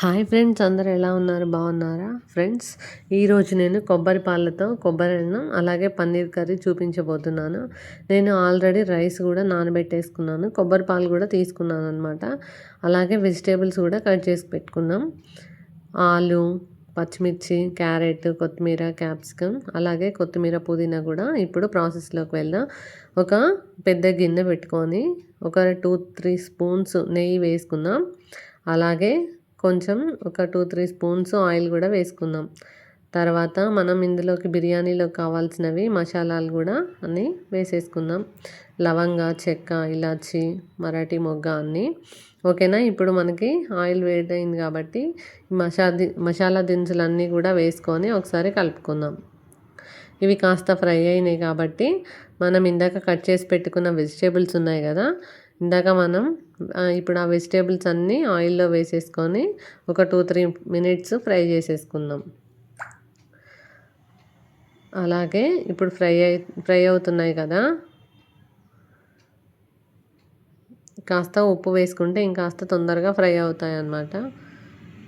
Hi friends అందరు ఎలా ఉన్నారు? బాగున్నారా? ఫ్రెండ్స్ ఈరోజు నేను కొబ్బరి పాలతో కొబ్బరి అన్నం అలాగే పన్నీర్ కర్రీ చూపించబోతున్నాను. నేను ఆల్రెడీ రైస్ కూడా నానబెట్టేసుకున్నాను. కొబ్బరి పాలు కూడా తీసుకున్నాను అనమాట అలాగే వెజిటేబుల్స్ కూడా కట్ చేసి పెట్టుకున్నాం. ఆలు పచ్చిమిర్చి క్యారెట్ కొత్తిమీర క్యాప్సికమ్ అలాగే కొత్తిమీర పుదీనా కూడా ఇప్పుడు ప్రాసెస్లోకి వెళ్దాం. ఒక పెద్ద గిన్నె పెట్టుకొని ఒక టూ త్రీ స్పూన్స్ నెయ్యి వేసుకుందాం. అలాగే కొంచెం ఒక టూ త్రీ స్పూన్స్ ఆయిల్ కూడా వేసుకుందాం. తర్వాత మనం ఇందులోకి బిర్యానీలో కావాల్సినవి మసాలాలు కూడా అన్నీ వేసేసుకుందాం. లవంగ చెక్క ఇలాచి మరాఠీ మొగ్గ అన్నీ. ఓకేనా? ఇప్పుడు మనకి ఆయిల్ వేడైంది కాబట్టి మసా మసాలా దినుసులన్నీ కూడా వేసుకొని ఒకసారి కలుపుకుందాం. ఇవి కాస్త ఫ్రై అయినాయి కాబట్టి మనం ఇందాక కట్ చేసి పెట్టుకున్న వెజిటేబుల్స్ ఉన్నాయి కదా ఇందాక మనం ఇప్పుడు ఆ వెజిటేబుల్స్ అన్నీ ఆయిల్లో వేసేసుకొని ఒక టూ త్రీ మినిట్స్ ఫ్రై చేసేసుకుందాం. అలాగే ఇప్పుడు ఫ్రై అయి ఫ్రై అవుతున్నాయి కదా. కాస్త ఉప్పు వేసుకుంటే ఇంకాస్త తొందరగా ఫ్రై అవుతాయి అన్నమాట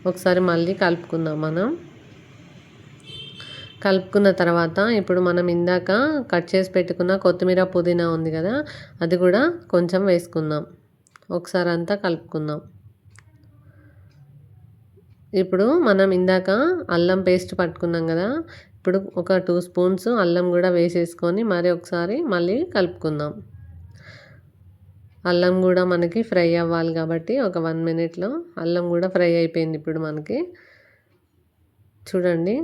ఒకసారి మళ్ళీ కలుపుకుందాం మనం. కలుపుకున్న తర్వాత ఇప్పుడు మనం ఇందాక కట్ చేసి పెట్టుకున్న కొత్తిమీర పుదీనా ఉంది కదా అది కూడా కొంచెం వేసుకుందాం. ఒకసారి అంతా కలుపుకుందాం. ఇప్పుడు మనం ఇందాక అల్లం పేస్ట్ పట్టుకున్నాం కదా ఇప్పుడు ఒక టూ స్పూన్స్ అల్లం కూడా వేసేసుకొని మరి ఒకసారి మళ్ళీ కలుపుకుందాం. అల్లం కూడా మనకి ఫ్రై అవ్వాలి కాబట్టి ఒక వన్ మినిట్లో అల్లం కూడా ఫ్రై అయిపోయింది ఇప్పుడు మనకి. చూడండి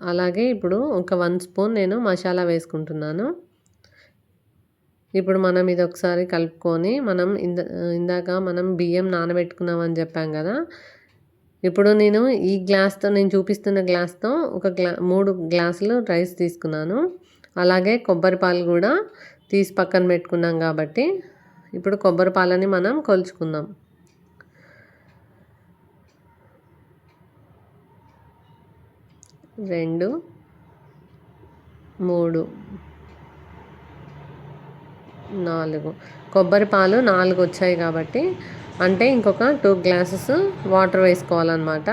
అలాగే ఇప్పుడు ఒక వన్ స్పూన్ నేను మసాలా వేసుకుంటున్నాను. ఇప్పుడు మనం ఇది ఒకసారి కలుపుకొని మనం ఇంద ఇందాక మనం బియ్యం నానబెట్టుకున్నామని చెప్పాం కదా. ఇప్పుడు నేను ఈ గ్లాస్తో నేను చూపిస్తున్న గ్లాస్తో ఒక గ్లా మూడు గ్లాసులు రైస్ తీసుకున్నాను. అలాగే కొబ్బరి పాలు కూడా తీసి పక్కన పెట్టుకున్నాం కాబట్టి ఇప్పుడు కొబ్బరి పాలని మనం కొలుచుకుందాం. రెండు మూడు నాలుగు. కొబ్బరి పాలు నాలుగు వచ్చాయి కాబట్టి అంటే ఇంకొక టూ గ్లాసెస్ వాటర్ వేసుకోవాలన్నమాట.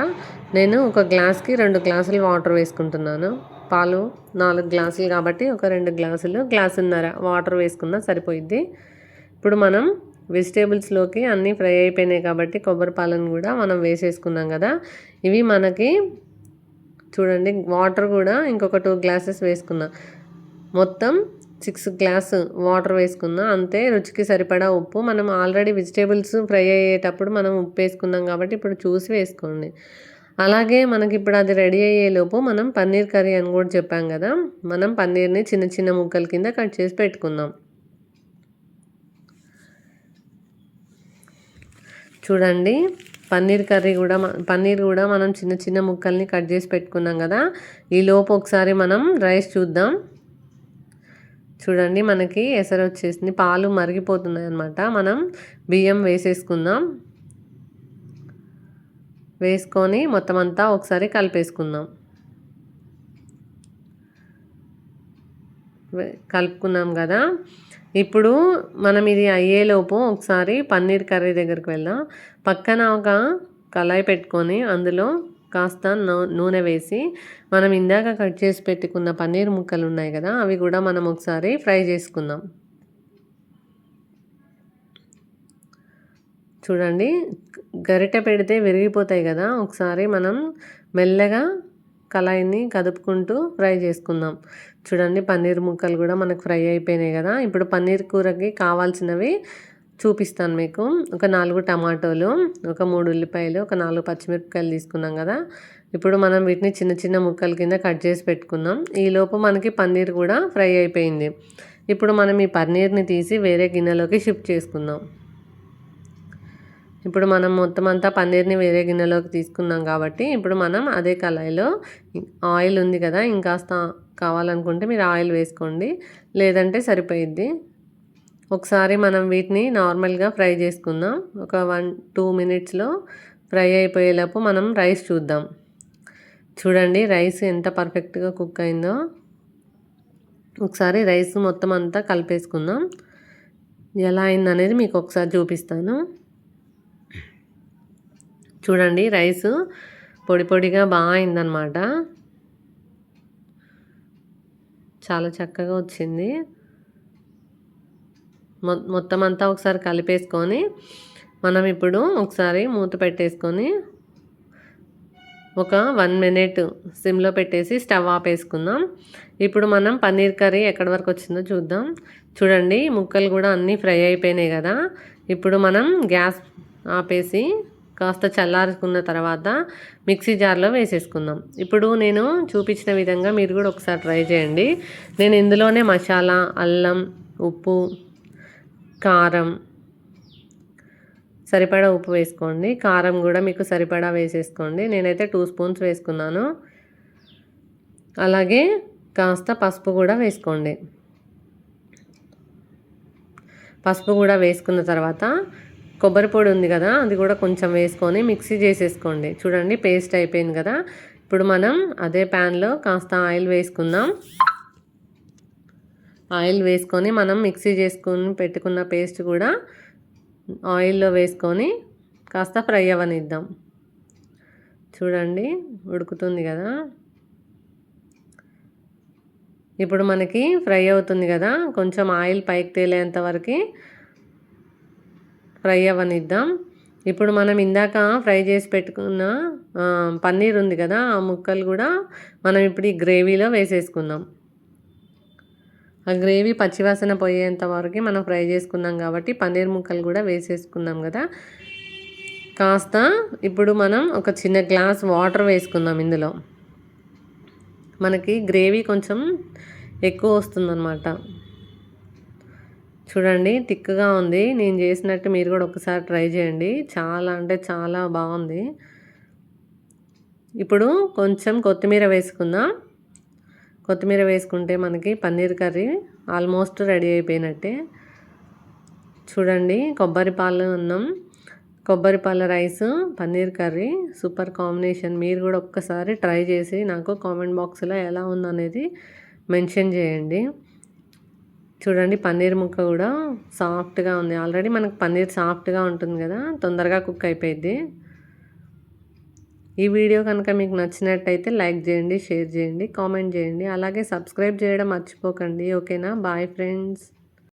నేను ఒక గ్లాస్కి రెండు గ్లాసులు వాటర్ వేసుకుంటున్నాను. పాలు నాలుగు గ్లాసులు కాబట్టి ఒక రెండు గ్లాసులు గ్లాసున్నర వాటర్ వేసుకున్నా సరిపోయిద్ది. ఇప్పుడు మనం వెజిటేబుల్స్లోకి అన్నీ ఫ్రై అయిపోయినాయి కాబట్టి కొబ్బరి పాలను కూడా మనం వేసేసుకున్నాం కదా. ఇవి మనకి చూడండి వాటర్ కూడా ఇంకొక టూ గ్లాసెస్ వేసుకున్నా. మొత్తం సిక్స్ గ్లాస్ వాటర్ వేసుకున్నా. అంతే రుచికి సరిపడా ఉప్పు. మనం ఆల్రెడీ వెజిటేబుల్స్ ఫ్రై అయ్యేటప్పుడు మనం ఉప్పు వేసుకున్నాం కాబట్టి ఇప్పుడు చూసి వేసుకోండి. అలాగే మనకి ఇప్పుడు అది రెడీ అయ్యేలోపు మనం పన్నీర్ కర్రీ అని కూడా చెప్పాం కదా మనం పన్నీర్ని చిన్న చిన్న ముక్కల కింద కట్ చేసి పెట్టుకుందాం. చూడండి పన్నీర్ కర్రీ కూడా పన్నీర్ కూడా మనం చిన్న చిన్న ముక్కల్ని కట్ చేసి పెట్టుకున్నాం కదా. ఈ లోపు ఒకసారి మనం రైస్ చూద్దాం. చూడండి మనకి ఎసరు వచ్చేసింది. పాలు మరిగిపోతున్నాయి అనమాట మనం బియ్యం వేసేసుకుందాం. వేసుకొని మొత్తం అంతా ఒకసారి కలిపేసుకుందాం. కలుపుకున్నాం కదా. ఇప్పుడు మనం ఇది అయ్యేలోపు ఒకసారి పన్నీర్ కర్రీ దగ్గరికి వెళ్దాం. పక్కన ఒక కళాయి పెట్టుకొని అందులో కాస్త నూనె వేసి మనం ఇందాక కట్ చేసి పెట్టుకున్న పన్నీర్ ముక్కలు ఉన్నాయి కదా అవి కూడా మనం ఒకసారి ఫ్రై చేసుకుందాం. చూడండి గరిటె పెడితే విరిగిపోతాయి కదా ఒకసారి మనం మెల్లగా కళాయిని కదుపుకుంటూ ఫ్రై చేసుకుందాం. చూడండి పన్నీర్ ముక్కలు కూడా మనకు ఫ్రై అయిపోయినాయి కదా. ఇప్పుడు పన్నీర్ కూరకి కావాల్సినవి చూపిస్తాను మీకు. ఒక నాలుగు టమాటోలు ఒక మూడు ఉల్లిపాయలు ఒక నాలుగు పచ్చిమిరపకాయలు తీసుకున్నాం కదా. ఇప్పుడు మనం వీటిని చిన్న చిన్న ముక్కల కింద కట్ చేసి పెట్టుకుందాం. ఈలోపు మనకి పన్నీర్ కూడా ఫ్రై అయిపోయింది. ఇప్పుడు మనం ఈ పన్నీర్ని తీసి వేరే గిన్నెలోకి షిఫ్ట్ చేసుకుందాం. ఇప్పుడు మనం మొత్తం అంతా పన్నీర్ని వేరే గిన్నెలోకి తీసుకున్నాం కాబట్టి ఇప్పుడు మనం అదే కళాయిలో ఆయిల్ ఉంది కదా ఇంకాస్త కావాలనుకుంటే మీరు ఆయిల్ వేసుకోండి. లేదంటే సరిపోయిద్ది. ఒకసారి మనం వీటిని నార్మల్గా ఫ్రై చేసుకుందాం. ఒక వన్ టూ మినిట్స్లో ఫ్రై అయిపోయేలోపు మనం రైస్ చూద్దాం. చూడండి రైస్ ఎంత పర్ఫెక్ట్గా కుక్ అయిందో. ఒకసారి రైస్ మొత్తం అంతా కలిపేసుకుందాం. ఎలా అయిందనేది మీకు ఒకసారి చూపిస్తాను. చూడండి రైస్ పొడి పొడిగా బాగా అయిందనమాట చాలా చక్కగా వచ్చింది. మొత్తం అంతా ఒకసారి కలిపేసుకొని మనం ఇప్పుడు ఒకసారి మూత పెట్టేసుకొని ఒక వన్ మినిట్ సిమ్లో పెట్టేసి స్టవ్ ఆపేసుకుందాం. ఇప్పుడు మనం పన్నీర్ కర్రీ ఎక్కడి వరకు వచ్చిందో చూద్దాం. చూడండి ముక్కలు కూడా అన్నీ ఫ్రై అయిపోయినాయి కదా. ఇప్పుడు మనం గ్యాస్ ఆపేసి కాస్త చల్లారుకున్న తర్వాత మిక్సీ జార్లో వేసేసుకుందాం. ఇప్పుడు నేను చూపించిన విధంగా మీరు కూడా ఒకసారి ట్రై చేయండి. నేను ఇందులోనే మసాలా అల్లం ఉప్పు కారం సరిపడా ఉప్పు వేసుకోండి. కారం కూడా మీకు సరిపడా వేసేసుకోండి. నేనైతే టూ స్పూన్స్ వేసుకున్నాను. అలాగే కాస్త పసుపు కూడా వేసుకోండి. పసుపు కూడా వేసుకున్న తర్వాత కొబ్బరి పొడి ఉంది కదా అది కూడా కొంచెం వేసుకొని మిక్సీ చేసేసుకోండి. చూడండి పేస్ట్ అయిపోయింది కదా. ఇప్పుడు మనం అదే ప్యాన్లో కాస్త ఆయిల్ వేసుకుందాం. ఆయిల్ వేసుకొని మనం మిక్సీ చేసుకుని పెట్టుకున్న పేస్ట్ కూడా ఆయిల్లో వేసుకొని కాస్త ఫ్రై అవ్వనిద్దాం. చూడండి ఉడుకుతుంది కదా. ఇప్పుడు మనకి ఫ్రై అవుతుంది కదా కొంచెం ఆయిల్ పైకి తేలేంత వరకు ఫ్రై అవ్వనిద్దాం. ఇప్పుడు మనం ఇందాక ఫ్రై చేసి పెట్టుకున్న పన్నీర్ ఉంది కదా ఆ ముక్కలు కూడా మనం ఇప్పుడు ఈ గ్రేవీలో వేసేసుకుందాం. ఆ గ్రేవీ పచ్చివాసన పోయేంత వరకు మనం ఫ్రై చేసుకున్నాం కాబట్టి పన్నీర్ ముక్కలు కూడా వేసేసుకున్నాం కదా. కాస్త ఇప్పుడు మనం ఒక చిన్న గ్లాస్ వాటర్ వేసుకుందాం ఇందులో. మనకి గ్రేవీ కొంచెం ఎక్కువ వస్తుందన్నమాట. చూడండి థిక్గా ఉంది. నేను చేసినట్టు మీరు కూడా ఒకసారి ట్రై చేయండి. చాలా అంటే చాలా బాగుంది. ఇప్పుడు కొంచెం కొత్తిమీర వేసుకుందాం. కొత్తిమీర వేసుకుంటే మనకి పన్నీర్ కర్రీ ఆల్మోస్ట్ రెడీ అయిపోయినట్టే. చూడండి కొబ్బరి పాలు అన్నం కొబ్బరి పాల rice paneer curry super combination. మీరు కూడా ఒక్కసారి ట్రై చేసి నాకు కామెంట్ బాక్స్లో ఎలా ఉందనేది మెన్షన్ చేయండి. చూడండి పన్నీర్ ముక్క కూడా సాఫ్ట్గా ఉంది. ఆల్రెడీ మనకు పన్నీర్ సాఫ్ట్గా ఉంటుంది కదా తొందరగా కుక్ అయిపోయింది ఈ వీడియో కనుక మీకు నచ్చినట్టయితే లైక్ చేయండి షేర్ చేయండి కామెంట్ చేయండి. అలాగే సబ్స్క్రైబ్ చేయడం మర్చిపోకండి. ఓకేనా? Bye friends.